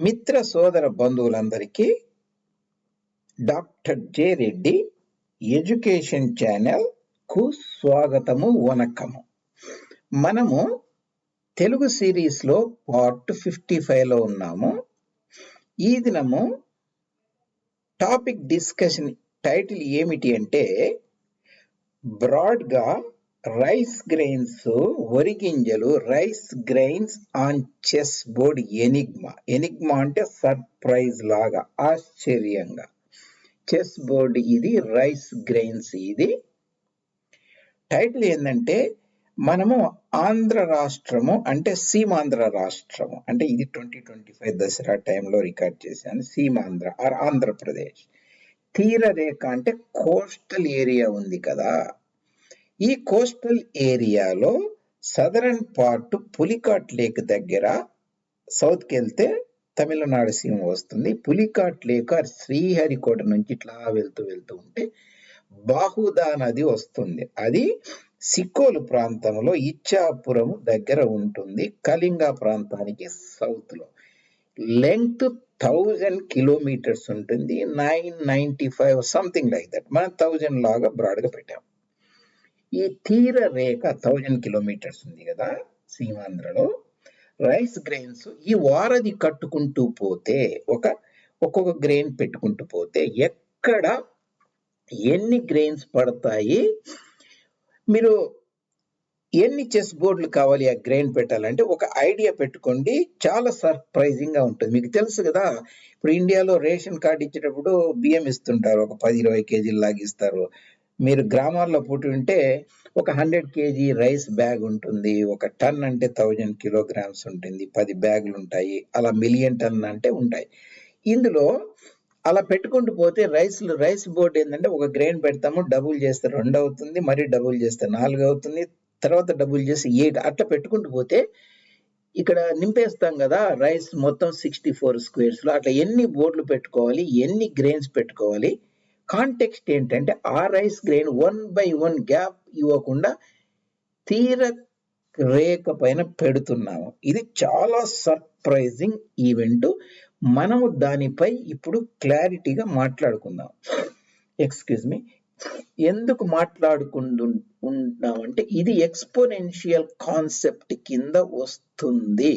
మిత్ర సోదర బంధువులందరికీ డాక్టర్ జె రెడ్డి ఎడ్యుకేషన్ ఛానల్కు స్వాగతము వనకము. మనము తెలుగు సిరీస్లో పార్ట్ ఫిఫ్టీ ఫైవ్లో ఉన్నాము. ఈ దినము టాపిక్ డిస్కషన్ టైటిల్ ఏమిటి అంటే బ్రాడ్గా రైస్ గ్రెయిన్స్ వరి గింజలు rice grains on chess board enigma. Enigma అంటే సర్ప్రైజ్ లాగా ఆశ్చర్యంగా. చెస్ బోర్డ్ ఇది రైస్ గ్రెయిన్స్ ఇది. టైటిల్ ఏంటంటే మనము ఆంధ్ర రాష్ట్రము అంటే సీమాంధ్ర రాష్ట్రము. అంటే ఇది ట్వంటీ ట్వంటీ ఫైవ్ దసరా టైంలో రికార్డ్ చేశాను సీమాంధ్ర ఆర్ ఆంధ్రప్రదేశ్. తీర రేఖ అంటే కోస్టల్ ఏరియా ఉంది కదా. ఈ కోస్టల్ ఏరియాలో సదరన్ పార్ట్ పులికాట్ లేక్ దగ్గర సౌత్కి వెళ్తే తమిళనాడు సీమ వస్తుంది. పులికాట్ లేక్ శ్రీహరికోట నుంచి ఇట్లా వెళ్తూ వెళ్తూ ఉంటే బాహుదా నది వస్తుంది. అది సిక్కోలు ప్రాంతంలో ఇచ్చాపురం దగ్గర ఉంటుంది. కళింగ ప్రాంతానికి సౌత్లో. లెంగ్త్ థౌజండ్ కిలోమీటర్స్ ఉంటుంది. Nine ninety five something like that. మనం థౌజండ్ లాగా బ్రాడ్గా పెట్టాం. ఈ తీర రేఖ థౌజండ్ కిలోమీటర్స్ ఉంది కదా సీమాంధ్రలో. రైస్ గ్రెయిన్స్ ఈ వారధి కట్టుకుంటూ పోతే ఒక ఒక్కొక్క గ్రెయిన్ పెట్టుకుంటూ పోతే ఎక్కడ ఎన్ని గ్రెయిన్స్ పడతాయి? మీరు ఎన్ని చెస్ బోర్డులు కావాలి ఆ గ్రెయిన్ పెట్టాలంటే ఒక ఐడియా పెట్టుకోండి. చాలా సర్ప్రైజింగ్గా ఉంటుంది. మీకు తెలుసు కదా ఇప్పుడు ఇండియాలో రేషన్ కార్డు ఇచ్చేటప్పుడు బియ్యం ఇస్తుంటారు. ఒక పది ఇరవై కేజీలు లాగిస్తారు. మీరు గ్రామాల్లో పుట్టి ఉంటే ఒక హండ్రెడ్ కేజీ రైస్ బ్యాగ్ ఉంటుంది ఒక టన్ అంటే థౌజండ్ కిలోగ్రామ్స్ ఉంటుంది పది బ్యాగులు ఉంటాయి అలా మిలియన్ టన్ అంటే ఉంటాయి. ఇందులో అలా పెట్టుకుంటూ పోతే రైస్ రైస్ బోర్డ్ ఏంటంటే ఒక గ్రెయిన్ పెడతాము డబుల్ చేస్తే రెండు అవుతుంది మరి డబుల్ చేస్తే నాలుగు అవుతుంది తర్వాత డబుల్ చేసి ఎయిట్ అట్లా పెట్టుకుంటూ పోతే ఇక్కడ నింపేస్తాం కదా రైస్ మొత్తం సిక్స్టీ ఫోర్ స్క్వేర్స్లో అట్లా ఎన్ని బోర్డులు పెట్టుకోవాలి ఎన్ని గ్రెయిన్స్ పెట్టుకోవాలి కాంటెక్స్ట్ ఏంటంటే ఆ rice grain one by one gap ఇవ్వకుండా తీర రేఖ పైన పెడుతున్నాము. ఇది చాలా సర్ప్రైజింగ్ ఈవెంట్ మనము దానిపై ఇప్పుడు క్లారిటీగా మాట్లాడుకుందాం. ఎక్స్క్యూజ్ మీ ఎందుకు మాట్లాడుకుంటు ఉన్నామంటే ఇది ఎక్స్పోనెన్షియల్ కాన్సెప్ట్ కింద వస్తుంది.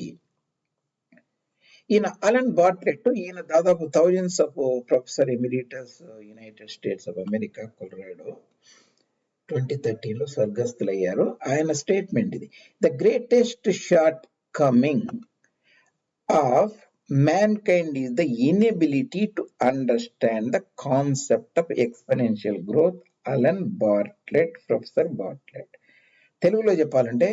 ఈయన అలన్ బాట్లెట్ ఈయన దాదాపు thousands of professor emeritus United States of America Colorado twenty థర్టీలో స్వర్గస్థులయ్యారు. ఆయన స్టేట్మెంట్ ఇది. The greatest shortcoming of mankind is the inability to understand the concept of exponential growth. Allen Bartlett professor Bartlett తెలుగులో చెప్పాలంటే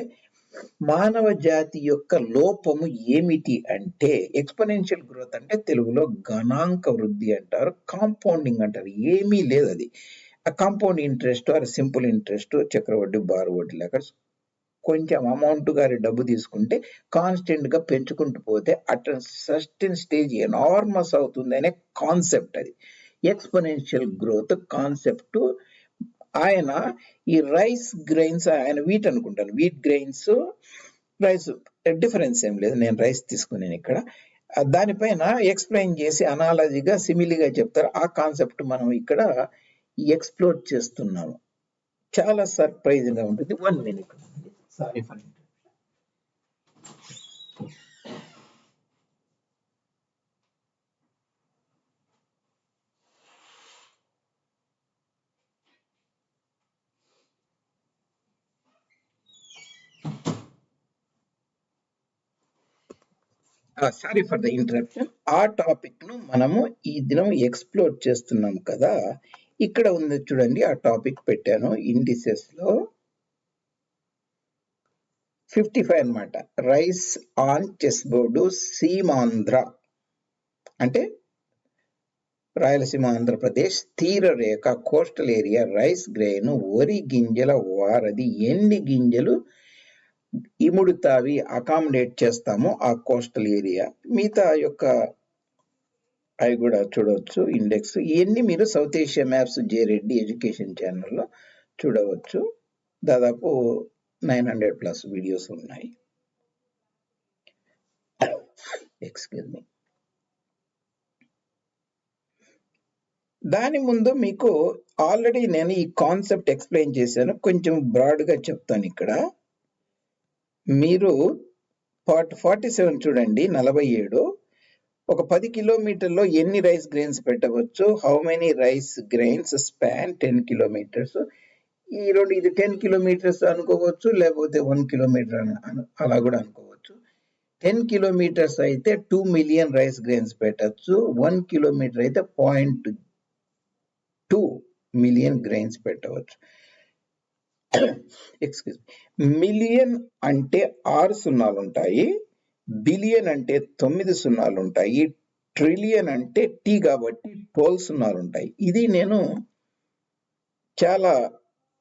మానవ జాతి యొక్క లోపము ఏమిటి అంటే ఎక్స్పోనెన్షియల్ గ్రోత్ అంటే తెలుగులో గణాంక వృద్ధి అంటారు కాంపౌండింగ్ అంటారు. ఏమీ లేదు అది. ఆ compound interest or simple interest చక్రవడ్డీ బారు వడ్డీ లేక కొంచెం అమౌంట్ గారి డబ్బు తీసుకుంటే కాన్స్టెంట్గా పెంచుకుంటూ పోతే అట్ సస్టెన్ స్టేజ్ ఎనార్మస్ అవుతుంది అనే కాన్సెప్ట్ అది. ఎక్స్పోనెన్షియల్ గ్రోత్ కాన్సెప్ట్ ఆయన ఈ రైస్ గ్రెయిన్స్ ఆయన వీట్ అనుకుంటాను. వీట్ గ్రెయిన్స్ రైస్ డిఫరెన్స్ ఏం లేదు. నేను రైస్ తీసుకున్నాను ఇక్కడ. దానిపైన ఎక్స్ప్లెయిన్ చేసి అనాలజీగా సిమిలీగా చెప్తారు. ఆ కాన్సెప్ట్ మనం ఇక్కడ ఎక్స్ప్లోర్ చేస్తున్నాము. చాలా సర్ప్రైజింగ్గా ఉంటుంది. One minute sorry for sorry for the interruption ఆ టాపిక్ను మనము ఈ దినం ఎక్స్ప్లోర్ చేస్తున్నాం కదా. ఇక్కడ ఉంది చూడండి ఆ టాపిక్ పెట్టాను. ఇండిసెస్లో ఫిఫ్టీ ఫైవ్ అనమాట rice on chess board Seemandhra అంటే రాయలసీమ ఆంధ్రప్రదేశ్ తీర రేఖ కోస్టల్ ఏరియా రైస్ గ్రెయిన్ వరి గింజల వారధి ఎన్ని గింజలు ఇముడు తావి అకామిడేట్ చేస్తాము ఆ కోస్టల్ ఏరియా మిగతా యొక్క అవి కూడా చూడవచ్చు ఇండెక్స్ ఇవన్నీ మీరు South Asia maps J Reddy education ఛానల్లో చూడవచ్చు. దాదాపు నైన్ హండ్రెడ్ ప్లస్ వీడియోస్ ఉన్నాయి. ఎక్స్క్యూజ్ మీ దాని ముందు మీకు ఆల్రెడీ నేను ఈ కాన్సెప్ట్ ఎక్స్ప్లెయిన్ చేశాను. కొంచెం బ్రాడ్గా చెప్తాను ఇక్కడ. మీరు పార్ట్ ఫార్టీ సెవెన్ చూడండి నలభై ఏడు. ఒక పది కిలోమీటర్లో ఎన్ని రైస్ గ్రెయిన్స్ పెట్టవచ్చు? How many rice grains span ten kilometres? ఈ రెండు ఇది టెన్ కిలోమీటర్స్ అనుకోవచ్చు లేకపోతే వన్ కిలోమీటర్ అని అలా కూడా అనుకోవచ్చు. టెన్ కిలోమీటర్స్ అయితే టూ మిలియన్ రైస్ గ్రెయిన్స్ పెట్టచ్చు. వన్ కిలోమీటర్ అయితే పాయింట్ టూ మిలియన్ గ్రెయిన్స్ పెట్టవచ్చు. ఎక్స్క్యూజ్ మిలియన్ అంటే ఆరు సున్నాలు ఉంటాయి. బిలియన్ అంటే తొమ్మిది సున్నాలు ఉంటాయి. ట్రిలియన్ అంటే టీ కాబట్టి ట్వెల్వ్ సున్నాలు ఉంటాయి. ఇది నేను చాలా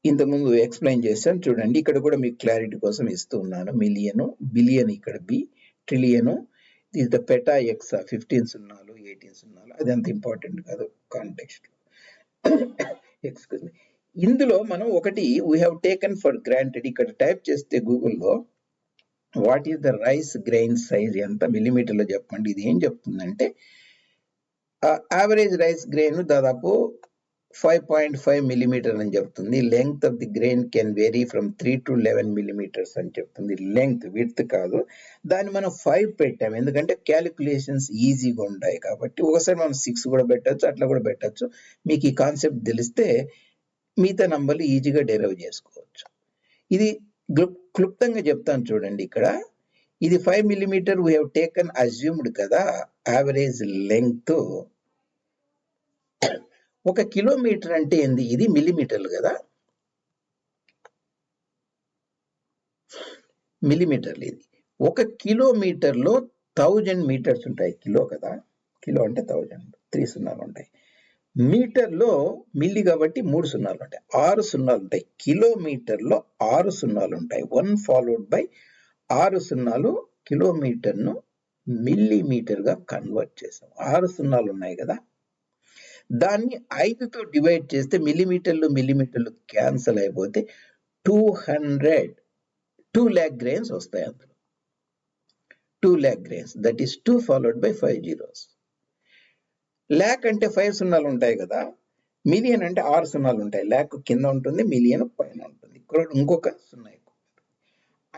ఇంతకుముందు ఎక్స్ప్లెయిన్ చేశాను. చూడండి ఇక్కడ కూడా మీకు క్లారిటీ కోసం ఇస్తూ ఉన్నాను. మిలియన్ బిలియన్ ఇక్కడ బి ట్రిలియన్ ఇది ద పెటా ఎక్స్ ఫిఫ్టీన్ సున్నాలు ఎయిటీన్ సున్నాలు. అది అంత ఇంపార్టెంట్ కాదు కాంటెక్స్ట్ ఎక్స్క్యూజ్ మీ ఇందులో మనం ఒకటి we have taken for granted ఇక్కడ టైప్ చేస్తే గూగుల్లో what is the rice grain size ఎంత మిల్లీమీటర్లో చెప్పండి. ఇది ఏం చెప్తుందంటే యావరేజ్ రైస్ గ్రెయిన్ దాదాపు ఫైవ్ పాయింట్ ఫైవ్ మిల్లీమీటర్ అని చెప్తుంది. Length of the grain can vary from three to eleven millimetres అని చెప్తుంది. లెంగ్త్ విడ్త్ కాదు. దాన్ని మనం ఫైవ్ పెట్టాము. ఎందుకంటే క్యాలిక్యులేషన్స్ ఈజీగా ఉంటాయి కాబట్టి ఒకసారి మనం సిక్స్ కూడా పెట్టచ్చు అట్లా కూడా పెట్టచ్చు. మీకు ఈ కాన్సెప్ట్ తెలిస్తే మిగతా నంబర్లు ఈజీగా డెరైవ్ చేసుకోవచ్చు. ఇది క్లుప్తంగా చెప్తాను చూడండి ఇక్కడ. ఇది five millimetre we have taken assumed కదా యావరేజ్ లెంగ్త్ ఒక కిలోమీటర్ అంటే ఏంది? ఇది మిల్లీమీటర్లు కదా. మిల్లీమీటర్లు ఇది. ఒక కిలోమీటర్లో థౌజండ్ మీటర్స్ ఉంటాయి. కిలో కదా. కిలో అంటే థౌజండ్ త్రీ సున్నాలు ఉంటాయి. మీటర్లో మిల్లీ కాబట్టి మూడు సున్నాలు ఉంటాయి. ఆరు సున్నాలు ఉంటాయి. కిలోమీటర్లో ఆరు సున్నాలు ఉంటాయి. వన్ ఫాలోడ్ బై ఆరు సున్నాలు కిలోమీటర్ను మిల్లీమీటర్గా కన్వర్ట్ చేసాం. ఆరు సున్నాలు ఉన్నాయి కదా. దాన్ని ఐదుతో డివైడ్ చేస్తే మిల్లీమీటర్లు మిల్లీమీటర్లు క్యాన్సల్ అయిపోతే two hundred two lakh grains వస్తాయి అందులో. Two lakh grains. That is two followed by five zeros. Lakh అంటే ఫైవ్ సున్నాలు ఉంటాయి కదా. మిలియన్ అంటే ఆరు సున్నాలు ఉంటాయి. ల్యాక్ కింద ఉంటుంది మిలియన్ పైన ఉంటుంది. ఇక్కడ ఇంకొక సున్నా ఎక్కువ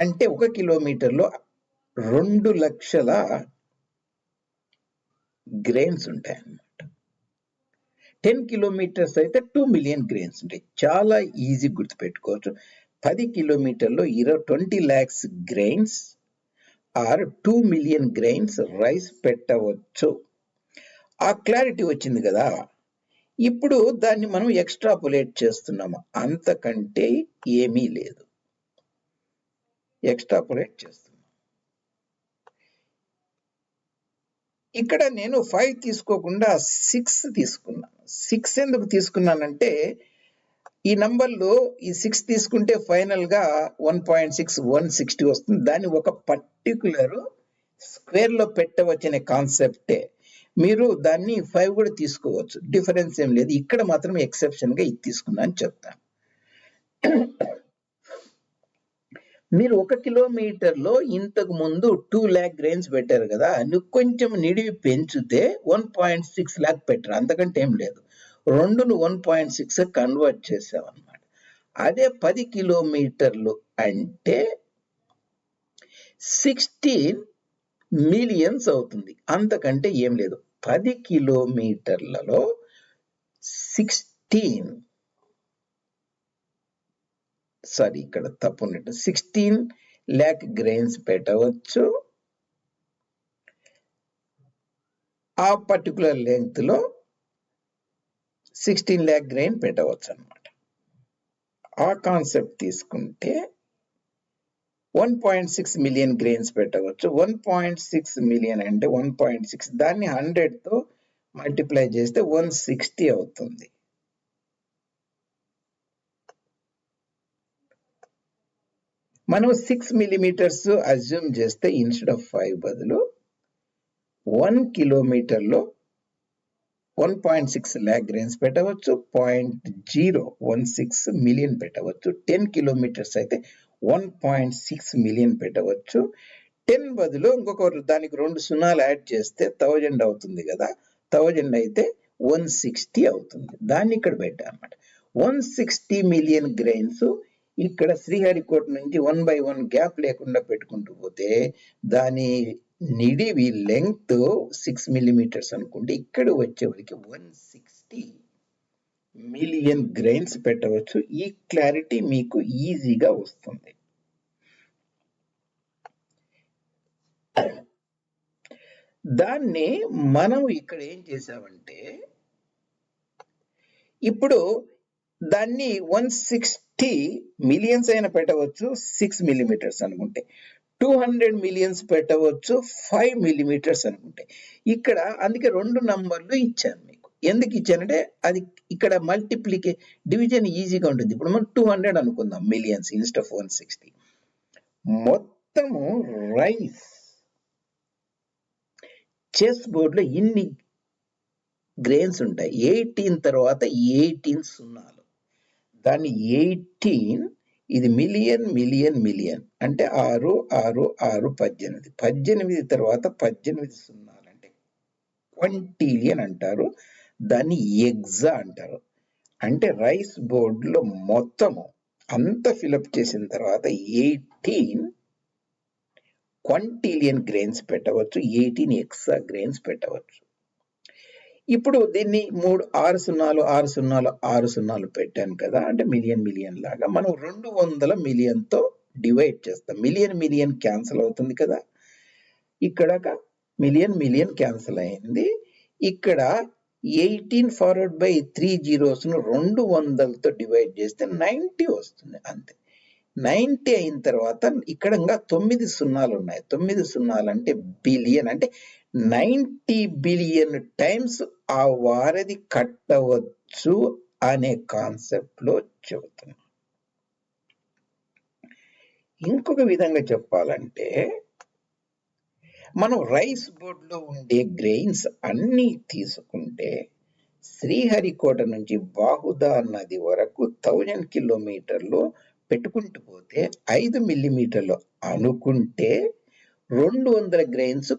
అంటే ఒక కిలోమీటర్లో రెండు లక్షల గ్రెయిన్స్ ఉంటాయి అన్నమాట. టెన్ కిలోమీటర్స్ అయితే టూ మిలియన్ గ్రెయిన్స్ ఉంటాయి. చాలా ఈజీ గుర్తుపెట్టుకోవచ్చు. పది కిలోమీటర్లో ఇరవై twenty lakhs grains or two million grains rice పెట్టవచ్చు. ఆ క్లారిటీ వచ్చింది కదా. ఇప్పుడు దాన్ని మనం ఎక్స్ట్రాపులేట్ చేస్తున్నాము. అంతకంటే ఏమీ లేదు. ఎక్స్ట్రాపులేట్ చేస్తున్నాం. ఇక్కడ నేను ఫైవ్ తీసుకోకుండా సిక్స్ తీసుకున్నాను సిక్స్ ఎందుకు తీసుకున్నానంటే ఈ నంబర్లో ఈ సిక్స్ తీసుకుంటే ఫైనల్గా one point six one sixty వస్తుంది. దాన్ని ఒక పర్టికులర్ స్క్వేర్లో పెట్టవచ్చనే కాన్సెప్టే. మీరు దాన్ని ఫైవ్ కూడా తీసుకోవచ్చు. డిఫరెన్స్ ఏం లేదు. ఇక్కడ మాత్రం ఎక్సెప్షన్గా ఇది తీసుకున్నా అని చెప్తాను మీరు ఒక కిలోమీటర్లో ఇంతకు ముందు టూ ల్యాక్ గ్రెయిన్స్ పెట్టారు కదా నువ్వు కొంచెం నిడివి పెంచితే వన్ పాయింట్ సిక్స్ ల్యాక్ పెట్టరు? అంతకంటే ఏం లేదు. రెండును వన్ పాయింట్ సిక్స్ కన్వర్ట్ చేసావన్నమాట. అదే పది కిలోమీటర్లు అంటే సిక్స్టీన్ మిలియన్స్ అవుతుంది. అంతకంటే ఏం లేదు. పది కిలోమీటర్లలో సిక్స్టీన్ సారీ ఇక్కడ తప్పు ఉన్నట్టు. సిక్స్టీన్ ల్యాక్ గ్రెయిన్స్ పెట్టవచ్చు. ఆ పర్టికులర్ లెంగ్త్లో సిక్స్టీన్ ల్యాక్ గ్రెయిన్ పెట్టవచ్చు అనమాట ఆ కాన్సెప్ట్ తీసుకుంటే one point six million grains పెట్టవచ్చు. వన్ పాయింట్ సిక్స్ మిలియన్ అంటే వన్ పాయింట్ సిక్స్ దాన్ని హండ్రెడ్తో మల్టిప్లై చేస్తే వన్ సిక్స్టీ అవుతుంది. మనం సిక్స్ మిలీమీటర్స్ అజ్యూమ్ చేస్తే ఇన్స్టెడ్ ఆఫ్ ఫైవ్ బదులు one కిలోమీటర్లో one point six lakh grains పెట్టవచ్చు. Point zero one six million పెట్టవచ్చు. టెన్ కిలోమీటర్స్ అయితే వన్ పాయింట్ సిక్స్ మిలియన్ పెట్టవచ్చు. టెన్ బదులు ఇంకొక దానికి రెండు సున్నాలు యాడ్ చేస్తే థౌజండ్ అవుతుంది కదా. థౌజండ్ అయితే వన్ సిక్స్టీ అవుతుంది. దాన్ని ఇక్కడ పెట్టాను అనమాట వన్ సిక్స్టీ మిలియన్ గ్రెయిన్స్ ఇక్కడ శ్రీహరికోట నుంచి వన్ బై వన్ గ్యాప్ లేకుండా పెట్టుకుంటూ పోతే దాని నిడివి లెంగ్త్ సిక్స్ మిల్లీమీటర్స్ అనుకుంటే ఇక్కడ వచ్చేవరికి వన్ సిక్స్టీ మిలియన్ గ్రెయిన్స్ పెట్టవచ్చు. ఈ క్లారిటీ మీకు ఈజీగా వస్తుంది. దాన్ని మనం ఇక్కడ ఏం చేసామంటే ఇప్పుడు దాన్ని వన్ సిక్స్టీ మిలియన్స్ అయినా పెట్టవచ్చు సిక్స్ మిల్లీమీటర్స్ అనుకుంటే. టూ హండ్రెడ్ మిలియన్స్ పెట్టవచ్చు ఫైవ్ మిల్లీమీటర్స్ అనుకుంటే. ఇక్కడ అందుకే రెండు నంబర్లు ఇచ్చాను ఎందుకు ఇచ్చానంటే అది ఇక్కడ మల్టిప్లికే డివిజన్ ఈజీగా ఉంటుంది. ఇప్పుడు మనం టూ హండ్రెడ్ అనుకుందాం millions instead of one sixty మొత్తము రైస్ చెస్ బోర్డులో ఇన్ని గ్రెయిన్స్ ఉంటాయి. ఎయిటీన్ తర్వాత ఎయిటీన్ సున్నాలు. దాన్ని ఎయిటీన్ ఇది మిలియన్ మిలియన్ మిలియన్ అంటే ఆరు ఆరు ఆరు పద్దెనిమిది. పద్దెనిమిది తర్వాత పద్దెనిమిది సున్నాలు అంటే క్వంటీలియన్ అంటారు. దాన్ని ఎగ్జా అంటారు. అంటే రైస్ బోర్డులో మొత్తము అంత ఫిలప్ చేసిన తర్వాత ఎయిటీన్ క్వంటీలియన్ గ్రెయిన్స్ పెట్టవచ్చు ఎయిటీన్ ఎక్సా గ్రెయిన్స్ పెట్టవచ్చు. ఇప్పుడు దీన్ని మూడు ఆరు సున్నాలు ఆరు సున్నాలు ఆరు సున్నాలు పెట్టాను కదా అంటే మిలియన్ మిలియన్ లాగా. మనం రెండు వందల మిలియన్తో డివైడ్ చేస్తాం. మిలియన్ మిలియన్ క్యాన్సిల్ అవుతుంది కదా. ఇక్కడ మిలియన్ మిలియన్ క్యాన్సిల్ అయింది. ఇక్కడ ఎయిటీన్ ఫార్వర్డ్ బై త్రీ జీరోస్ను రెండు వందలతో డివైడ్ చేస్తే నైంటీ వస్తుంది అంతే. నైంటీ అయిన తర్వాత ఇక్కడ ఇంకా తొమ్మిది సున్నాలు ఉన్నాయి. తొమ్మిది సున్నాలు అంటే బిలియన్ అంటే నైంటీ బిలియన్ టైమ్స్ ఆ వారధి కట్టవచ్చు అనే కాన్సెప్ట్లో చెబుతున్నాం. ఇంకొక విధంగా చెప్పాలంటే మనం రైస్ బోర్డులో ఉండే గ్రెయిన్స్ అన్నీ తీసుకుంటే శ్రీహరికోట నుంచి బాహుదా నది వరకు థౌజండ్ కిలోమీటర్లు పెట్టుకుంటూ పోతే ఐదు మిల్లీమీటర్లు అనుకుంటే రెండు వందల గ్రెయిన్స్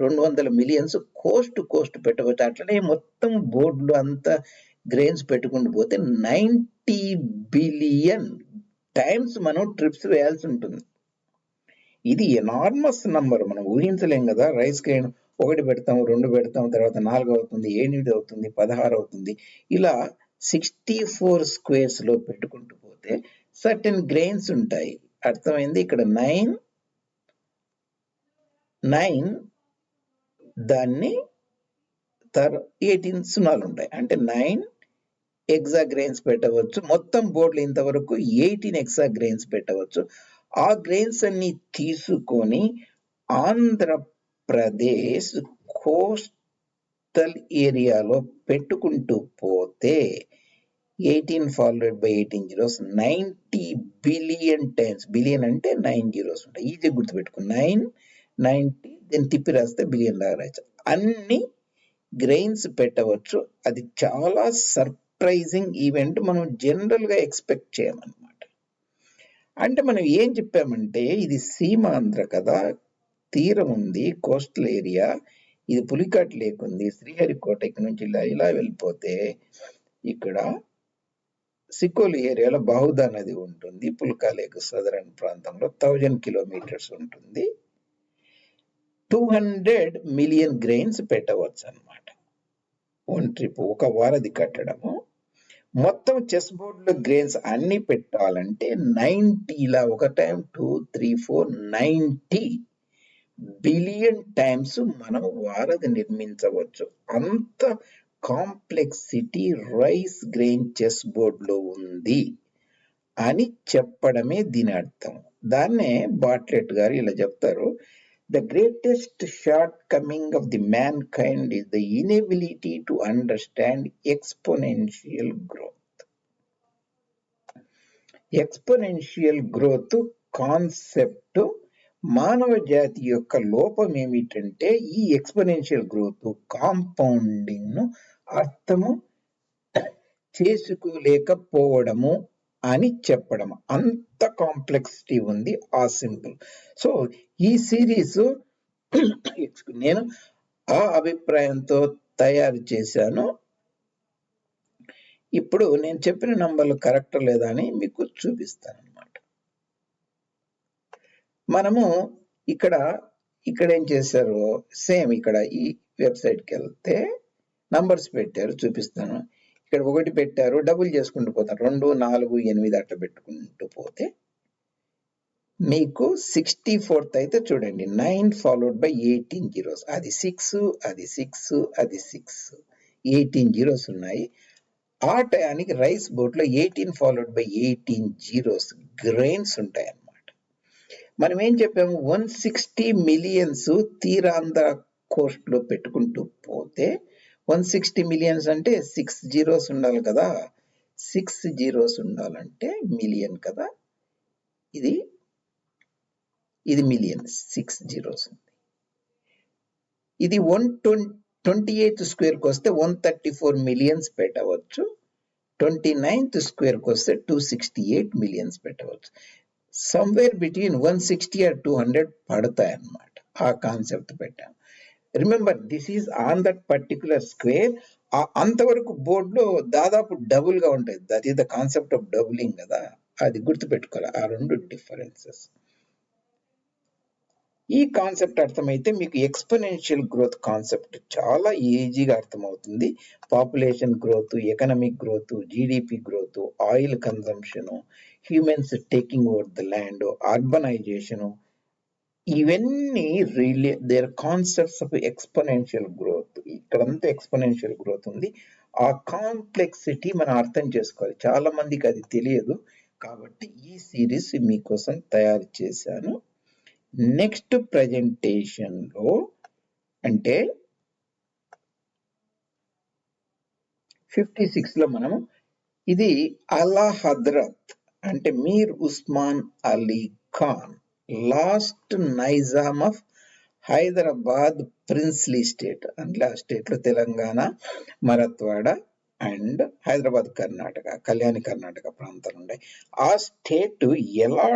రెండు వందల మిలియన్స్ కోస్ట్ కోస్ట్ పెట్టవచ్చు. అట్లనే మొత్తం బోర్డులు అంతా గ్రెయిన్స్ పెట్టుకుంటూ పోతే నైంటీ బిలియన్ టైమ్స్ మనం ట్రిప్స్ వేయాల్సి ఉంటుంది. ఇది ఎనార్మస్ నంబర్ మనం ఊహించలేం కదా. రైస్ గ్రెయిన్ ఒకటి పెడతాం రెండు పెడతాం తర్వాత నాలుగు అవుతుంది ఎనిమిది అవుతుంది పదహారు అవుతుంది. ఇలా సిక్స్టీ ఫోర్ స్క్వేర్స్లో పెట్టుకుంటూ పోతే సర్టెన్ గ్రెయిన్స్ ఉంటాయి. అర్థమైంది? ఇక్కడ నైన్ నైన్ దాన్ని తర్ ఎయిటీన్ సున్నాలు ఉంటాయి. అంటే నైన్ ఎగ్జా గ్రెయిన్స్ పెట్టవచ్చు. మొత్తం బోర్డులు ఇంతవరకు ఎయిటీన్ ఎగ్జా గ్రెయిన్స్ పెట్టవచ్చు. ఆ గ్రెయిన్స్ అన్ని తీసుకొని ఆంధ్రప్రదేశ్ కోస్టల్ ఏరియాలో పెట్టుకుంటూ పోతే eighteen followed by eighteen zeros ninety billion times. Billion అంటే నైన్ జీరోస్ ఉంటాయి. ఈజీ గుర్తుపెట్టుకో. నైన్ నైంటీ దీన్ని తిప్పి రాస్తే బిలియన్ లాగా రాయచ్చు. అన్ని గ్రెయిన్స్ పెట్టవచ్చు. అది చాలా సర్ప్రైజింగ్ ఈవెంట్ మనం జనరల్గా ఎక్స్పెక్ట్ చేయమన్నమాట. అంటే మనం ఏం చెప్పామంటే ఇది సీమాంధ్ర కదా తీరం ఉంది కోస్టల్ ఏరియా ఇది పులికాట్ లేక్ ఉంది శ్రీహరికోట ఇక్కడ నుంచి ఇలా ఇలా వెళ్ళిపోతే ఇక్కడ సికోలి ఏరియాలో బాహుదా నది ఉంటుంది పుల్కా లేక్ సదరన్ ప్రాంతంలో థౌజండ్ కిలోమీటర్స్ ఉంటుంది. టూ హండ్రెడ్ మిలియన్ గ్రెయిన్స్ పెట్టవచ్చు అనమాట వన్ ట్రిప్ ఒక వారధి కట్టడము. మొత్తం చెస్ బోర్డులో గ్రెయిన్స్ అన్ని పెట్టాలంటే నైంటీలా ఒక time two three four ninety billion times మనం వారధి నిర్మించవచ్చు. అంత కాంప్లెక్సిటీ రైస్ గ్రెయిన్ చెస్ బోర్డులో ఉంది అని చెప్పడమే దీని అర్థం. దాన్నే బాట్లెట్ గారు ఇలా చెప్తారు. The greatest short of of the is the is the understand to understand exponential growth growth concept మానవ జాతి యొక్క లోపం ఏమిటంటే ఈ ఎక్స్పోనెన్షియల్ గ్రోత్ కాంపౌండింగ్ను అర్థము చేసుకోలేకపోవడము అని చెప్పడం అంత కాంప్లెక్సిటీ ఉంది ఆ సింపుల్ సో ఈ సిరీస్ నేను ఆ అభిప్రాయంతో తయారు చేశాను. ఇప్పుడు నేను చెప్పిన నంబర్లు కరెక్ట్ లేదా అని మీకు చూపిస్తాను అనమాట మనము ఇక్కడ ఇక్కడ ఏం చేశారు? సేమ్ ఇక్కడ ఈ వెబ్సైట్కి వెళ్తే నంబర్స్ పెట్టారు చూపిస్తాను. ఇక్కడ ఒకటి పెట్టారు డబుల్ చేసుకుంటూ పోతాను రెండు నాలుగు ఎనిమిది అట్లా పెట్టుకుంటూ పోతే మీకు సిక్స్టీ ఫోర్త్ అయితే చూడండి nine followed by eighteen zeros అది సిక్స్ అది సిక్స్ అది సిక్స్ ఎయిటీన్ జీరోస్ ఉన్నాయి. ఆ టయానికి రైస్ బోట్లో eighteen followed by eighteen zeros grains ఉంటాయి అన్నమాట మనం ఏం చెప్పాము? వన్ సిక్స్టీ మిలియన్స్ తీరాంధ్ర కోస్ట్లో పెట్టుకుంటూ పోతే వన్ సిక్స్టీ మిలియన్స్ అంటే సిక్స్ జీరోస్ ఉండాలి కదా. సిక్స్ జీరోస్ ఉండాలంటే మిలియన్ కదా. ఇది ఇది మిలియన్ సిక్స్ జీరోస్ ఉంది ఇది వన్ ట్వంటీ ట్వంటీ ఎయిత్ స్క్వేర్కి వస్తే వన్ థర్టీ ఫోర్ మిలియన్స్ పెట్టవచ్చు. ట్వంటీ నైన్త్ స్క్వేర్కి వస్తే టూ సిక్స్టీ ఎయిట్ మిలియన్స్ పెట్టవచ్చు. Somewhere between one sixty or two hundred పడతాయి అన్నమాట. ఆ కాన్సెప్ట్ పెట్టాం remember this is on that particular square అంతవరకు బోర్డులో దాదాపు డబుల్గా ఉంటుంది that is the concept of doubling కదా. అది గుర్తుపెట్టుకోవాలి. ఆ రెండు డిఫరెన్సెస్ ఈ కాన్సెప్ట్ అర్థమైతే మీకు ఎక్స్పోనెన్షియల్ గ్రోత్ కాన్సెప్ట్ చాలా ఈజీగా అర్థమవుతుంది. Population growth economic growth GDP growth oil consumption humans taking over the land urbanisation ఇవన్నీ rely their concepts of exponential growth. ఇక్కడంతా ఎక్స్పోనెన్షియల్ గ్రోత్ ఉంది. ఆ కాంప్లెక్సిటీ మనం అర్థం చేసుకోవాలి. చాలా మందికి అది తెలియదు. కాబట్టి ఈ సిరీస్ మీకోసం తయారు చేశాను. నెక్స్ట్ ప్రజెంటేషన్లో అంటే ఫిఫ్టీ సిక్స్లో మనము ఇది అలా హద్రత్ అంటే Mir Osman Ali Khan last Nizam of Hyderabad princely state అంటే ఆ స్టేట్లో తెలంగాణ మరత్వాడ అండ్ హైదరాబాద్ కర్ణాటక కళ్యాణి కర్ణాటక ప్రాంతాలు ఉన్నాయి ఆ స్టేట్ ఎలా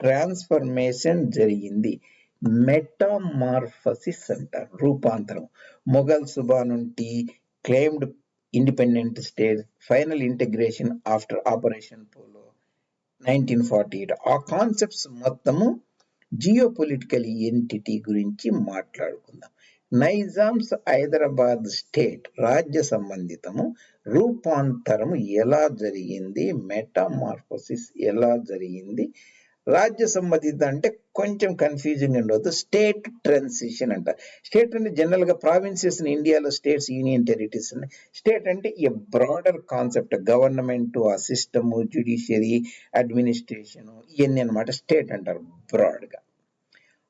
ట్రాన్స్ఫర్మేషన్ జరిగింది. మెటామార్ఫసిస్ అంటారు రూపాంతరం. మొఘల్ సుబా నుండి claimed independent state final integration after Operation Polo nineteen forty eight. ఆ కాన్సెప్ట్స్ మొత్తము జియో పొలిటికల్ ఎంటిటీ గురించి మాట్లాడుకుందాం. నైజామ్స్ హైదరాబాద్ స్టేట్ రాజ్య సంబంధితము రూపాంతరము ఎలా జరిగింది మెటామార్ఫోసిస్ ఎలా జరిగింది రాజ్య సంబంధిత అంటే కొంచెం కన్ఫ్యూజింగ్ ఉండవద్దు స్టేట్ ట్రాన్సిషన్ అంట. స్టేట్ అంటే జనరల్గా ప్రావిన్సెస్ ఇండియాలో స్టేట్స్ యూనియన్ టెరిటరీస్ స్టేట్ అంటే ఈ బ్రాడర్ కాన్సెప్ట్ గవర్నమెంట్ ఆ సిస్టమ్ జ్యుడిషియరీ అడ్మినిస్ట్రేషన్ ఇవన్నీ అనమాట స్టేట్ అంటారు బ్రాడ్గా.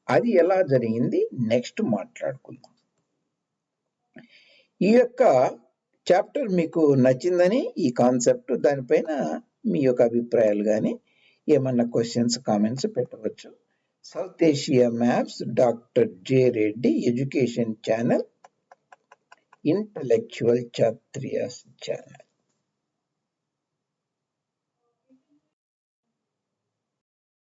అది ఎలా జరిగింది? నెక్స్ట్ మాట్లాడుకుందాం. ఈ యొక్క చాప్టర్ మీకు నచ్చిందని ఈ కాన్సెప్ట్ దానిపైన మీ యొక్క అభిప్రాయాలు కానీ ఏమన్నా క్వశ్చన్స్ కామెంట్స్ పెట్టవచ్చు. South Asia maps doctor J Reddy education channel intellectual ఛాత్రియాస్ channel